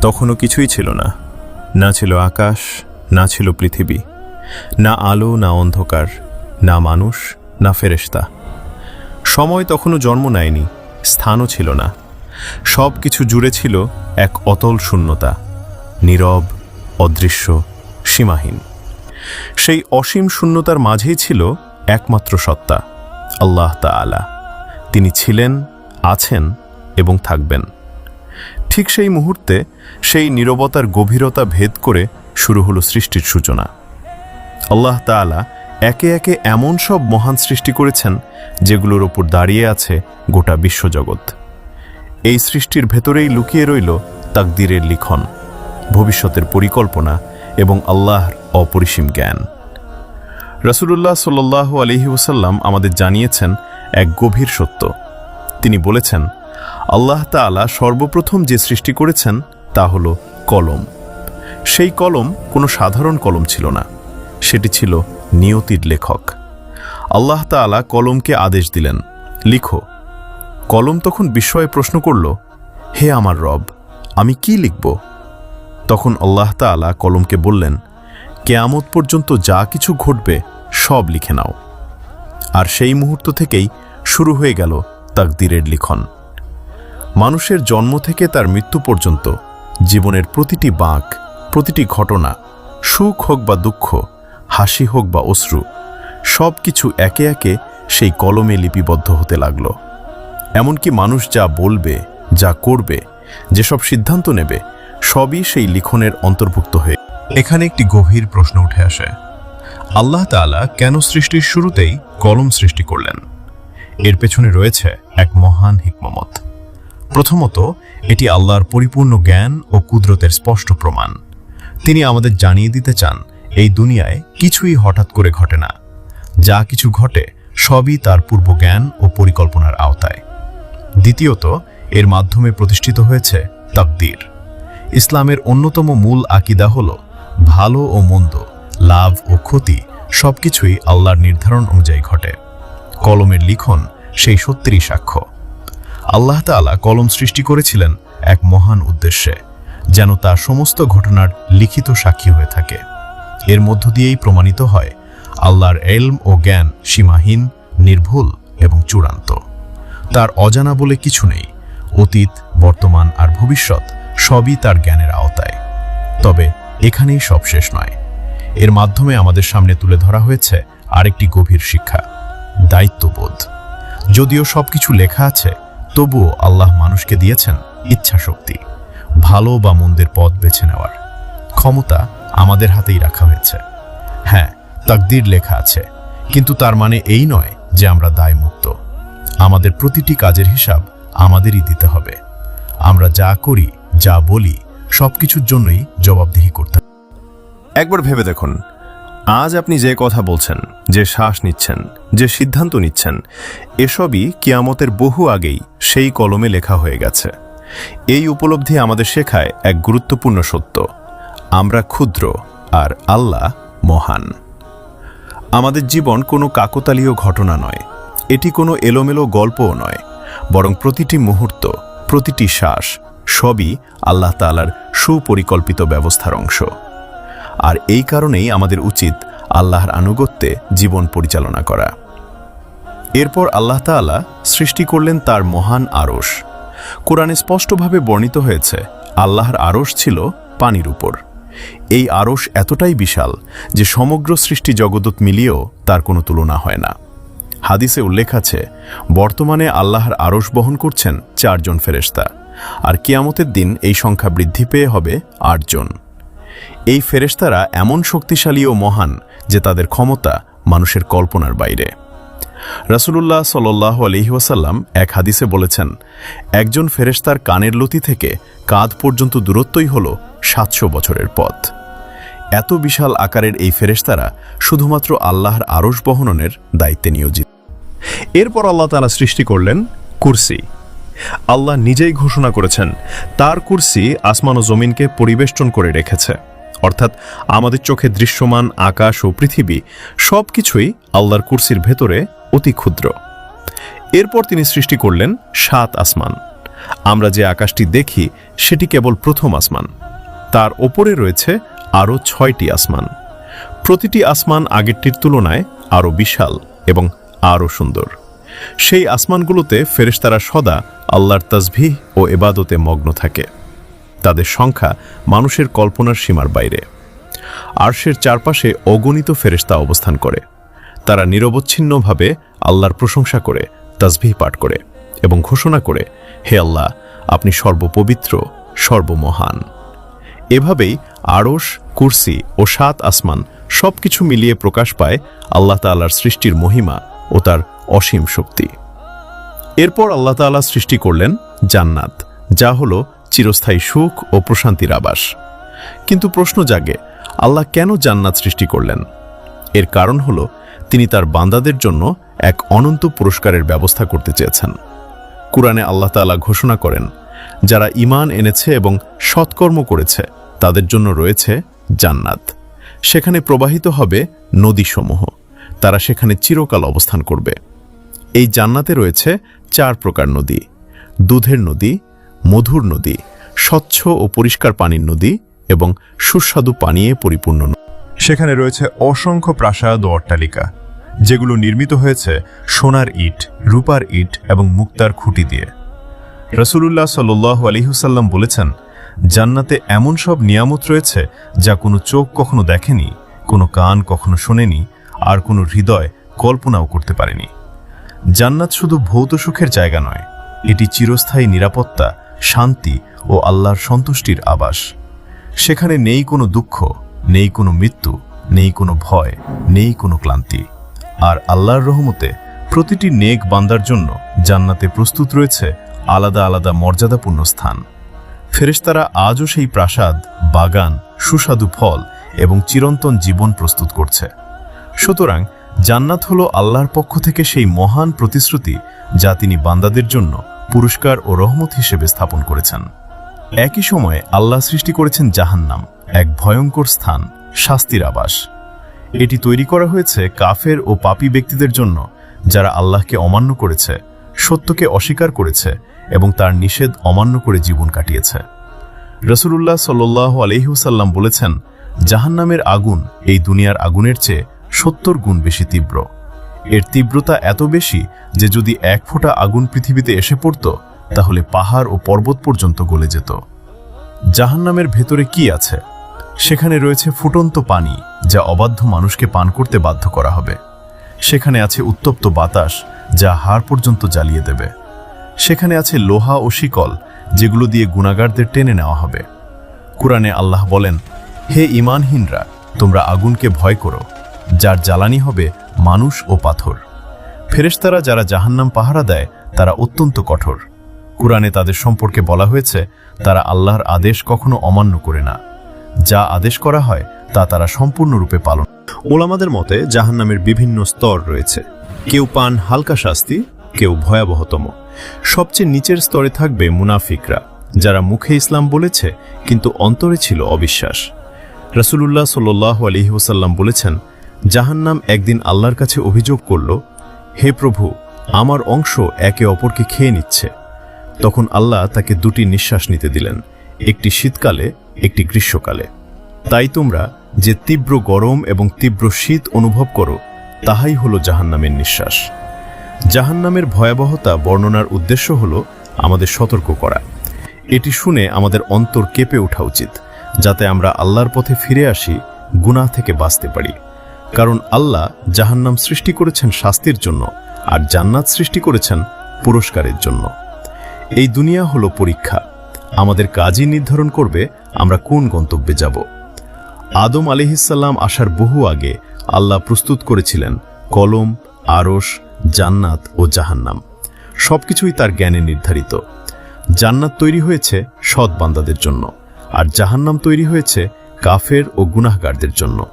তখনও কিছুই ছিল না। না ছিল আকাশ, না ছিল পৃথিবী, না আলো, না অন্ধকার, না মানুষ, না ফেরেশতা। সময় তখনও জন্ম নেয়নি, স্থানও ছিল না। সব কিছু জুড়ে ছিল এক অতল শূন্যতা, নীরব, অদৃশ্য, সীমাহীন। সেই অসীম শূন্যতার মাঝেই ছিল একমাত্র সত্তা, আল্লাহ তাআলা। তিনি ছিলেন, আছেন এবং থাকবেন। ঠিক সেই মুহূর্তে সেই নীরবতার গভীরতা ভেদ করে শুরু হলো সৃষ্টির সূচনা। আল্লাহ তাআলা একে একে এমন সব মহান সৃষ্টি করেছেন যেগুলোর ওপর দাঁড়িয়ে আছে গোটা বিশ্বজগৎ। এই সৃষ্টির ভেতরেই লুকিয়ে রইল তাকদিরের লিখন, ভবিষ্যতের পরিকল্পনা এবং আল্লাহর অপরিসীম জ্ঞান। রসুলুল্লাহ সাল্লাহ আলহি ওসাল্লাম আমাদের জানিয়েছেন এক গভীর সত্য। তিনি বলেছেন আল্লাহ তাআলা সর্বপ্রথম যে সৃষ্টি করেছেন, তা হল কলম। সেই কলম কোনো সাধারণ কলম ছিল না। সেটি ছিল নিয়তির লেখক। আল্লাহ তাআলা কলমকে আদেশ দিলেন, লিখো। কলম তখন বিস্ময়ে প্রশ্ন করল, হে আমার রব, আমি কি লিখব? তখন আল্লাহ তাআলা কলমকে বললেন, কেয়ামত পর্যন্ত যা কিছু ঘটবে, সব লিখে নাও। আর সেই মুহূর্ত থেকেই শুরু হয়ে গেল তাকদিরের লিখন। মানুষের জন্ম থেকে তার মৃত্যু পর্যন্ত জীবনের প্রতিটি বাঁক, প্রতিটি ঘটনা, সুখ হোক বা দুঃখ, হাসি হোক বা অশ্রু সব কিছু একে একে সেই কলমে লিপিবদ্ধ হতে লাগল। এমনকি মানুষ যা বলবে, যা করবে, যেসব সিদ্ধান্ত নেবে, সবই সেই লিখনের অন্তর্ভুক্ত হয়ে এখানে একটি গভীর প্রশ্ন উঠে আসে। আল্লাহ তাআলা কেন সৃষ্টির শুরুতেই কলম সৃষ্টি করলেন? এর পেছনে রয়েছে এক মহান হিকমত। প্রথমত, এটি আল্লাহর পরিপূর্ণ জ্ঞান ও কুদরতের স্পষ্ট প্রমাণ। তিনি আমাদের জানিয়ে দিতে চান, এই দুনিয়ায় কিছুই হঠাৎ করে ঘটে না। যা কিছু ঘটে, সবই তার পূর্ব জ্ঞান ও পরিকল্পনার আওতায়। দ্বিতীয়ত, এর মাধ্যমে প্রতিষ্ঠিত হয়েছে তাকদীর। ইসলামের অন্যতম মূল আকিদা হল, ভালো ও মন্দ, লাভ ও ক্ষতি সবকিছুই আল্লাহর নির্ধারণ অনুযায়ী ঘটে। কলমের লিখন সেই সত্যেরই সাক্ষ্য। আল্লাহ তাআলা কলম সৃষ্টি করেছিলেন এক মহান উদ্দেশ্যে, যেন তা সমস্ত ঘটনার লিখিত সাক্ষী হয়ে থাকে। এর মধ্য দিয়েই প্রমাণিত হয়, আল্লাহর এলম ও জ্ঞান সীমাহীন, নির্ভুল এবং চূড়ান্ত। তার অজানা বলে কিছু নেই, অতীত, বর্তমান আর ভবিষ্যৎ সবই তার জ্ঞানের আওতায়। তবে এখানেই সব শেষ নয়। এর মাধ্যমে আমাদের সামনে তুলে ধরা হয়েছে আরেকটি গভীর শিক্ষা, দায়িত্ববোধ। যদিও সবকিছু লেখা আছে তবুও আল্লাহ মানুষকে দিয়েছেন ইচ্ছা শক্তি ভালো বা মন্দের পথ বেছে নেওয়ার। ক্ষমতা আমাদের হাতেই রাখা হয়েছে। হ্যাঁ তাকদির লেখা আছে, কিন্তু তার মানে এই নয় যে আমরা দায়মুক্ত আমাদের প্রতিটি কাজের হিসাব আমাদেরই দিতে হবে। আমরা যা করি, যা বলি, সবকিছুর জন্যই জবাবদিহি করতে। একবার ভেবে দেখুন আজ আপনি যে কথা বলছেন, যে শ্বাস নিচ্ছেন, যে সিদ্ধান্ত নিচ্ছেন, এসবই কিয়ামতের বহু আগেই সেই কলমে লেখা হয়ে গেছে। এই উপলব্ধি আমাদের শেখায় এক গুরুত্বপূর্ণ সত্য, আমরা ক্ষুদ্র আর আল্লাহ মহান। আমাদের জীবন কোনো কাকতালীয় ঘটনা নয়, এটি কোনো এলোমেলো গল্পও নয়, বরং প্রতিটি মুহূর্ত, প্রতিটি শ্বাস, সবই আল্লাহ তালার সুপরিকল্পিত ব্যবস্থার অংশ। আর এই কারণেই আমাদের উচিত আল্লাহর আনুগত্যে জীবন পরিচালনা করা। এরপর আল্লাহ তাআলা সৃষ্টি করলেন তার মহান আরশ। কোরআনে স্পষ্টভাবে বর্ণিত হয়েছে, আল্লাহর আরশ ছিল পানির উপর। এই আরশ এতটাই বিশাল যে সমগ্র সৃষ্টি জগদত মিলিয়েও তার কোনো তুলনা হয় না। হাদিসে উল্লেখ আছে, বর্তমানে আল্লাহর আরশ বহন করছেন চারজন ফেরেশতা, আর কিয়ামতের দিন এই সংখ্যা বৃদ্ধি পেয়ে হবে আটজন। এই ফেরেশতারা এমন শক্তিশালী ও মহান যে তাদের ক্ষমতা মানুষের কল্পনার বাইরে। রাসূলুল্লাহ সাল্লাহ আলহিহাসাল্লাম এক হাদিসে বলেছেন, একজন ফেরেশতার কানের লতি থেকে কাঁধ পর্যন্ত দূরত্বই হল সাতশো বছরের পথ। এত বিশাল আকারের এই ফেরেশতারা শুধুমাত্র আল্লাহর আরশ বহননের দায়িত্বে নিয়োজিত। এরপর আল্লাহ তারা সৃষ্টি করলেন কুরসি। আল্লাহ নিজেই ঘোষণা করেছেন, তার কুরসি আসমান ও জমিনকে পরিবেষ্টন করে রেখেছে। অর্থাৎ আমাদের চোখে দৃশ্যমান আকাশ ও পৃথিবী সব কিছুই আল্লাহর কুরসির ভেতরে অতি ক্ষুদ্র। এরপর তিনি সৃষ্টি করলেন সাত আসমান। আমরা যে আকাশটি দেখি, সেটি কেবল প্রথম আসমান। তার ওপরে রয়েছে আরও ছয়টি আসমান। প্রতিটি আসমান আগেরটির তুলনায় আরও বিশাল এবং আরও সুন্দর। সেই আসমানগুলোতে ফেরেশতারা সদা আল্লাহর তাসভিহ ও এবাদতে মগ্ন থাকে। তাদের সংখ্যা মানুষের কল্পনার সীমার বাইরে। আরশের চারপাশে অগণিত ফেরেশতা অবস্থান করে। তারা নিরবচ্ছিন্নভাবে আল্লাহর প্রশংসা করে, তাসবিহ পাঠ করে এবং ঘোষণা করে, হে আল্লাহ, আপনি সর্বপবিত্র, সর্বমহান। এভাবেই আড়স কুরসি ও সাত আসমান সবকিছু মিলিয়ে প্রকাশ পায় আল্লাহ তাআলার সৃষ্টির মহিমা ও তার অসীম শক্তি। এরপর আল্লাহ তাআলা সৃষ্টি করলেন জান্নাত, যা হল চিরস্থায়ী সুখ ও প্রশান্তির আবাস। কিন্তু প্রশ্ন জাগে, আল্লাহ কেন জান্নাত সৃষ্টি করলেন? এর কারণ হল, তিনি তার বান্দাদের জন্য এক অনন্ত পুরস্কারের ব্যবস্থা করতে চেয়েছেন। কুরআনে আল্লাহ তাআলা ঘোষণা করেন, যারা ঈমান এনেছে এবং সৎকর্ম করেছে, তাদের জন্য রয়েছে জান্নাত। সেখানে প্রবাহিত হবে নদীসমূহ। তারা সেখানে চিরকাল অবস্থান করবে। এই জান্নাতে রয়েছে চার প্রকার নদী। দুধের নদী মধুর নদী, স্বচ্ছ ও পরিষ্কার পানির নদী এবং সুস্বাদু পানীয়ে পরিপূর্ণ সেখানে রয়েছে অসংখ্য প্রাসাদ ও অট্টালিকা, যেগুলো নির্মিত হয়েছে সোনার ইট, রূপার ইট এবং মুক্তার খুঁটি দিয়ে। রসুলুল্লাহ সাল্লু আলিহুসাল্লাম বলেছেন, জান্নাতে এমন সব নিয়ামত রয়েছে যা কোনো চোখ কখনো দেখেনি, কোনো কান কখনো শোনেনি, আর কোনো হৃদয় কল্পনাও করতে পারেনি। জান্নাত শুধু ভৌত সুখের জায়গা নয়, এটি চিরস্থায়ী নিরাপত্তা শান্তি ও আল্লাহর সন্তুষ্টির আবাস। সেখানে নেই কোনো দুঃখ, নেই কোনো মৃত্যু, নেই কোনো ভয়, নেই কোনো ক্লান্তি। আর আল্লাহর রহমতে প্রতিটি নেক বান্দার জন্য জান্নাতে প্রস্তুত রয়েছে আলাদা আলাদা মর্যাদাপূর্ণ স্থান। ফেরেশতারা আজও সেই প্রাসাদ, বাগান, সুস্বাদু ফল এবং চিরন্তন জীবন প্রস্তুত করছে। সুতরাং জান্নাত হল আল্লাহর পক্ষ থেকে সেই মহান প্রতিশ্রুতি যা তিনি বান্দাদের জন্য পুরস্কার ও রহমত হিসেবে স্থাপন করেছেন। একই সময়ে আল্লাহ সৃষ্টি করেছেন জাহান্নাম, এক ভয়ঙ্কর স্থান, শাস্তির আবাস। এটি তৈরি করা হয়েছে কাফের ও পাপী ব্যক্তিদের জন্য, যারা আল্লাহকে অমান্য করেছে, সত্যকে অস্বীকার করেছে এবং তার নিষেধ অমান্য করে জীবন কাটিয়েছে। রসুলুল্লাহ সাল্লাহ আলহিউসাল্লাম বলেছেন, জাহান্নামের আগুন এই দুনিয়ার আগুনের চেয়ে সত্তর গুণ বেশি তীব্র। এর তীব্রতা এত বেশি যে যদি এক ফোঁটা আগুন পৃথিবীতে এসে পড়ত, তাহলে পাহাড় ও পর্বত পর্যন্ত গলে যেত। জাহান্নামের ভেতরে কি আছে? সেখানে রয়েছে ফুটন্ত পানি, যা অবাধ্য মানুষকে পান করতে বাধ্য করা হবে। সেখানে আছে উত্তপ্ত বাতাস, যা হাড় পর্যন্ত জ্বালিয়ে দেবে। সেখানে আছে লোহা ও শিকল, যেগুলো দিয়ে গুণাগারদের টেনে নেওয়া হবে। কুরআনে আল্লাহ বলেন, হে ইমানহীনরা, তোমরা আগুনকে ভয় করো। যার জ্বালানি হবে মানুষ ও পাথর। ফেরেশতারা যারা জাহান্নাম পাহারা দেয়, তারা অত্যন্ত কঠোর। কুরআনে তাদের সম্পর্কে বলা হয়েছে, তারা আল্লাহর আদেশ কখনো অমান্য করে না। যা আদেশ করা হয়, তা তারা সম্পূর্ণরূপে পালন ওলামাদের মতে, জাহান্নামের বিভিন্ন স্তর রয়েছে। কেউ পান হালকা শাস্তি, কেউ ভয়াবহতম। সবচেয়ে নিচের স্তরে থাকবে মুনাফিকরা, যারা মুখে ইসলাম বলেছে, কিন্তু অন্তরে ছিল অবিশ্বাস। রসুলুল্লাহ সাল্লাহ আলহিহসাল্লাম বলেছেন জাহান্নাম একদিন আল্লাহর কাছে অভিযোগ করল, হে প্রভু, আমার অংশ একে অপরকে খেয়ে নিচ্ছে। তখন আল্লাহ তাকে দুটি নিঃশ্বাস নিতে দিলেন, একটি শীতকালে, একটি গ্রীষ্মকালে। তাই তোমরা যে তীব্র গরম এবং তীব্র শীত অনুভব করো, তাহাই হলো জাহান্নামের নিঃশ্বাস। জাহান্নামের ভয়াবহতা বর্ণনার উদ্দেশ্য হল আমাদের সতর্ক করা। এটি শুনে আমাদের অন্তর কেঁপে ওঠা উচিত, যাতে আমরা আল্লাহর পথে ফিরে আসি, গুনাহ থেকে বাঁচতে পারি। কারণ আল্লাহ জাহান্নাম সৃষ্টি করেছেন শাস্তির জন্য আর জান্নাত সৃষ্টি করেছেন পুরস্কারের জন্য। এই দুনিয়া হলো পরীক্ষা। আমাদের কাজই নির্ধারণ করবে আমরা কোন গন্তব্যে যাব। আদম আলিহিসাল্লাম আসার বহু আগে আল্লাহ প্রস্তুত করেছিলেন কলম আরস জান্নাত ও জাহান্নাম। সবকিছুই তার জ্ঞানে নির্ধারিত। জান্নাত তৈরি হয়েছে সৎ বান্দাদের জন্য আর জাহান্নাম তৈরি হয়েছে কাফের ও গুনাহগারদের জন্য।